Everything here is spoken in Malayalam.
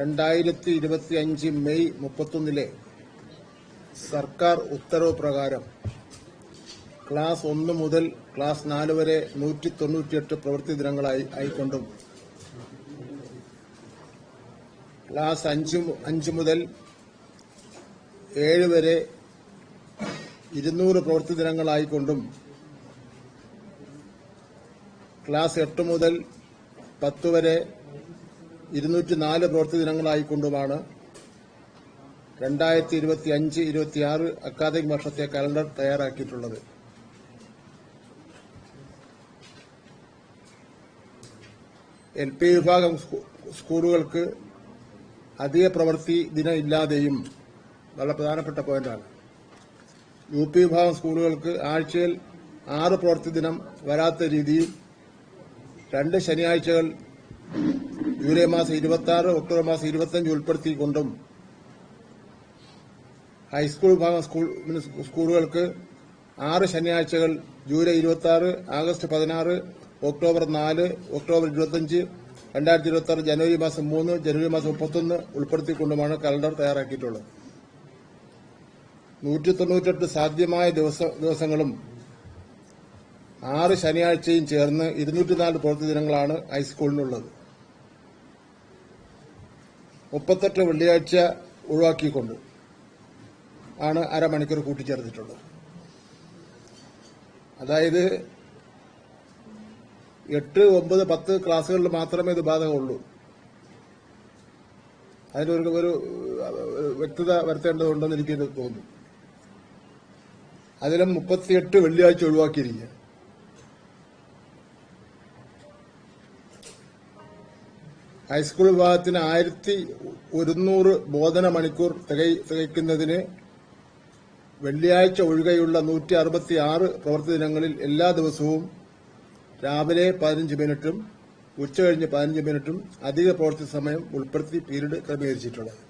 രണ്ടായിരത്തി ഇരുപത്തി അഞ്ച് മെയ് മുപ്പത്തൊന്നിലെ സർക്കാർ ഉത്തരവ് പ്രകാരം ക്ലാസ് ഒന്ന് മുതൽ ക്ലാസ് നാല് വരെ നൂറ്റി തൊണ്ണൂറ്റിയെട്ട് പ്രവൃത്തി ദിനങ്ങളായി ആയിക്കൊണ്ടും ക്ലാസ് അഞ്ച് അഞ്ച് മുതൽ ഏഴ് വരെ ഇരുന്നൂറ് പ്രവൃത്തി ദിനങ്ങളായിക്കൊണ്ടും ക്ലാസ് എട്ട് മുതൽ പത്ത് വരെ ഇരുന്നൂറ്റി നാല് പ്രവൃത്തി ദിനങ്ങളായിക്കൊണ്ടുമാണ് രണ്ടായിരത്തി ഇരുപത്തി അഞ്ച് ഇരുപത്തിയാറ് അക്കാദമിക് വർഷത്തെ കലണ്ടർ തയ്യാറാക്കിയിട്ടുള്ളത്. എൽ പി വിഭാഗം സ്കൂളുകൾക്ക് അധിക പ്രവൃത്തി ദിനം ഇല്ലാതെയും വളരെ പ്രധാനപ്പെട്ട പോയിന്റാണ്. യു പി വിഭാഗം സ്കൂളുകൾക്ക് ആഴ്ചയിൽ ആറ് പ്രവൃത്തി ദിനം വരാത്ത രീതിയിൽ രണ്ട് ശനിയാഴ്ചകൾ ജൂലൈ മാസം ഇരുപത്തി ആറ് ഒക്ടോബർ മാസം ഇരുപത്തിയഞ്ച് ഉൾപ്പെടുത്തിക്കൊണ്ടും ഹൈസ്കൂൾ വിഭാഗം സ്കൂൾ സ്കൂളുകൾക്ക് ആറ് ശനിയാഴ്ചകൾ ജൂലൈ ഇരുപത്തി ആറ് ആഗസ്റ്റ് പതിനാറ് ഒക്ടോബർ നാല് ഒക്ടോബർ ഇരുപത്തിയഞ്ച് രണ്ടായിരത്തി ഇരുപത്തി ആറ് ജനുവരി മാസം മൂന്ന് ജനുവരി മാസം മുപ്പത്തൊന്ന് ഉൾപ്പെടുത്തിക്കൊണ്ടുമാണ് കലണ്ടർ തയ്യാറാക്കിയിട്ടുള്ളത്. നൂറ്റി തൊണ്ണൂറ്റെട്ട് സാധ്യമായ ദിവസ- ദിവസങ്ങളും ആറ് ശനിയാഴ്ചയും ചേർന്ന് ഇരുന്നൂറ്റിനാല് പ്രവൃത്തി ദിനങ്ങളാണ് ഹൈസ്കൂളിനുള്ളത്. മുപ്പത്തെട്ട് വെള്ളിയാഴ്ച ഒഴിവാക്കിക്കൊണ്ട് ആണ് അരമണിക്കൂർ കൂട്ടിച്ചേർത്തിട്ടുള്ളത്. അതായത് എട്ട് ഒമ്പത് പത്ത് ക്ലാസ്സുകളിൽ മാത്രമേ ഇത് ബാധകമുള്ളൂ. അതിനൊരു ഒരു വ്യക്തത വരുത്തേണ്ടതുണ്ടെന്ന് എനിക്ക് തോന്നുന്നു. അതിലും മുപ്പത്തിയെട്ട് വെള്ളിയാഴ്ച ഒഴിവാക്കിയിരിക്കുക ഹൈസ്കൂൾ വിഭാഗത്തിന് ആയിരത്തി ഒരുന്നൂറ് ബോധന മണിക്കൂർ തികയ്- തികയ്ക്കുന്നതിന് വെള്ളിയാഴ്ച ഒഴികെയുള്ള നൂറ്റി അറുപത്തി ആറ് പ്രവൃത്തി ദിനങ്ങളിൽ എല്ലാ ദിവസവും രാവിലെ പതിനഞ്ച് മിനിറ്റും ഉച്ചകഴിഞ്ഞ് പതിനഞ്ച് മിനിറ്റും അധിക പ്രവൃത്തി സമയം ഉൾപ്പെടുത്തി പീരീഡ് ക്രമീകരിച്ചിട്ടുള്ളത്.